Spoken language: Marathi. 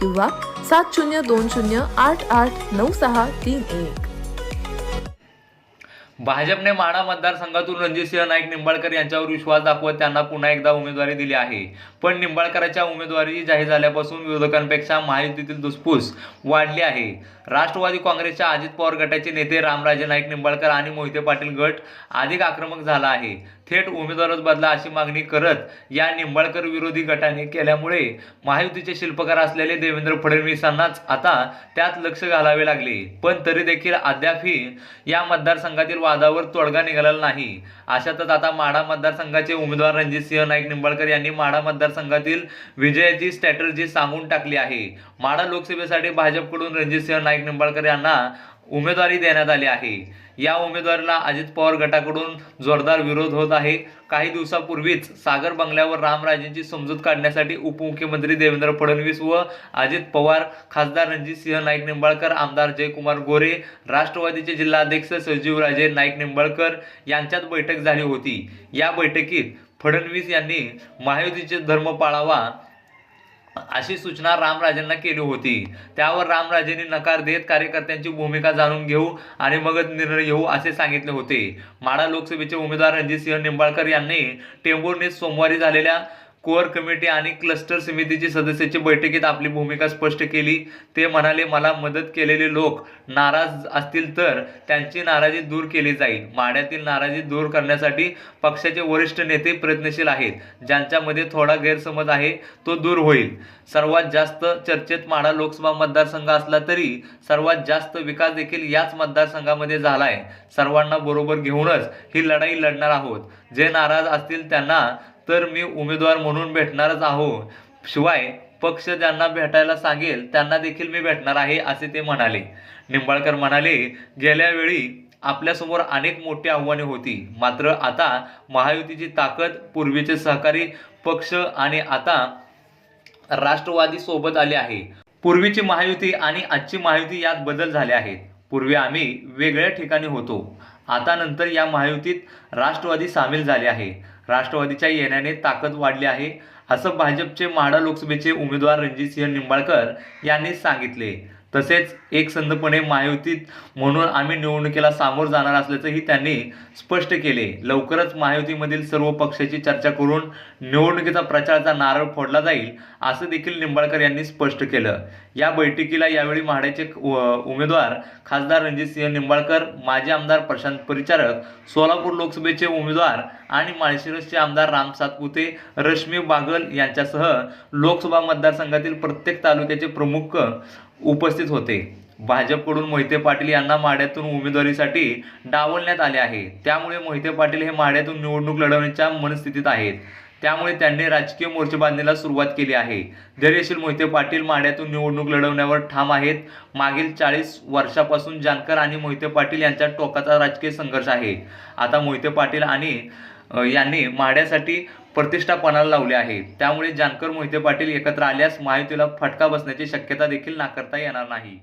किंवा सात शून्य दोन शून्य आठ आठ नऊ सहा तीन एक. भाजपने माढा मतदारसंघातून रणजितसिंह नाईक निंबाळकर यांच्यावर विश्वास दाखवत त्यांना पुन्हा एकदा उमेदवारी दिली आहे. पण निंबाळकरांच्या उमेदवारी जाहीर झाल्यापासून विरोधकांपेक्षा महायुतीतील धुसफूस वाढली आहे. राष्ट्रवादी काँग्रेसच्या अजित पवार गटाचे नेते रामराजे नाईक निंबाळकर आणि मोहिते पाटील गट अधिक आक्रमक झाला आहे. थेट उमेदवारच बदला अशी मागणी करत या निंबाळकर विरोधी गटाने केल्यामुळे महायुतीचे शिल्पकार असलेले देवेंद्र फडणवीसांनाच आता त्यात लक्ष घालावे लागले. पण तरी देखील अद्यापही या मतदारसंघातील वादावर तोडगा निघालेला नाही. अशातच आता माढा मतदारसंघाचे उमेदवार रणजित सिंह नाईक निंबाळकर यांनी माढा मतदारसंघातील विजयाची स्ट्रॅटर्जी सांगून टाकली आहे. माढा लोकसभेसाठी भाजपकडून रणजित सिंह नाईक निंबाळकर यांना उमेदवारी देण्यात आली आहे. या उमेदवारीला अजित पवार गटाकडून जोरदार विरोध होत आहे. काही दिवसापूर्वीच सागर बंगल्यावर रामराजेंची समजूत काढण्यासाठी उपमुख्यमंत्री देवेंद्र फडणवीस व अजित पवार खासदार रणजित सिंह नाईक निंबाळकर आमदार जयकुमार गोरे राष्ट्रवादीचे जिल्हाध्यक्ष संजीवराजे नाईक निंबाळकर यांच्यात बैठक झाली होती. या बैठकीत फडणवीस यांनी महायुतीचे धर्म पाळावा अशी सूचना रामराजेंना केली होती. त्यावर रामराजेंनी नकार देत कार्यकर्त्यांची भूमिका जाणून घेऊ आणि मगच निर्णय घेऊ असे सांगितले होते. माडा लोकसभेचे उमेदवार रणजितसिंह निंबाळकर यांनी टेंभुर्णीत सोमवारी झालेल्या कोअर कमिटी आणि क्लस्टर समितीची सदस्याची बैठकीत आपली भूमिका स्पष्ट केली. ते म्हणाले मला मदत केलेले लोक नाराज असतील तर त्यांची नाराजी दूर केली जाईल. माढ्यातील नाराजी दूर करण्यासाठी पक्षाचे वरिष्ठ नेते प्रयत्नशील आहेत. ज्यांच्यामध्ये थोडा गैरसमज आहे तो दूर होईल. सर्वात जास्त चर्चेत माढा लोकसभा मतदारसंघ असला तरी सर्वात जास्त विकास देखील याच मतदारसंघामध्ये झाला आहे सर्वांना बरोबर घेऊनच ही लढाई लढणार आहोत. जे नाराज असतील त्यांना तर मी उमेदवार म्हणून भेटणारच आहो. शिवाय पक्ष ज्यांना भेटायला सांगेल त्यांना देखील मी भेटणार आहे असे ते म्हणाले. निंबाळकर म्हणाले गेल्या वेळी आपल्यासमोर अनेक मोठी आव्हाने होती. मात्र आता महायुतीची ताकद पूर्वीचे सहकारी पक्ष आणि आता राष्ट्रवादी सोबत आले आहे. पूर्वीची महायुती आणि आजची महायुती यात बदल झाले आहेत. पूर्वी आम्ही वेगळ्या ठिकाणी होतो. आता नंतर या महायुतीत राष्ट्रवादी सामील झाले आहे. राष्ट्रवादीच्या येण्याने ताकद वाढली आहे असं भाजपचे माढा लोकसभेचे उमेदवार रणजितसिंह निंबाळकर यांनी सांगितले. तसेच एकसंधपणे महायुतीत म्हणून आम्ही निवडणुकीला सामोर जाणार असल्याचंही त्यांनी स्पष्ट केले. लवकरच महायुतीमधील सर्व पक्षाची चर्चा करून निवडणुकीचा प्रचाराचा नारळ फोडला जाईल असं देखील निंबाळकर यांनी स्पष्ट केलं. या बैठकीला यावेळी म्हाड्याचे उमेदवार खासदार रणजितसिंह निंबाळकर माजी आमदार प्रशांत परिचारक सोलापूर लोकसभेचे उमेदवार आणि माळशिरसचे आमदार राम सातपुते रश्मी बागल यांच्यासह लोकसभा मतदारसंघातील प्रत्येक तालुक्याचे प्रमुख उपस्थित होते. भाजपकडून मोहिते पाटील यांना माढ्यातून उमेदवारीसाठी डावलण्यात आले आहे. त्यामुळे मोहिते पाटील हे माढ्यातून निवडणूक लढवण्याच्या मनस्थितीत आहेत. त्यामुळे त्यांनी राजकीय मोर्चे बांधणीला सुरुवात केली आहे. धैर्यशील मोहिते पाटील माढ्यातून निवडणूक लढवण्यावर ठाम आहेत. मागील चाळीस वर्षापासून जानकर आणि मोहिते पाटील यांच्या टोकाचा राजकीय संघर्ष आहे. आता मोहिते पाटील आणि यांनी माड्यासाठी प्रतिष्ठापणाला लावले आहे. त्यामुळे जानकर मोहिते पाटील एकत्र आल्यास महायुतीला फटका बसण्याची शक्यता देखील नाकारता येणार नाही.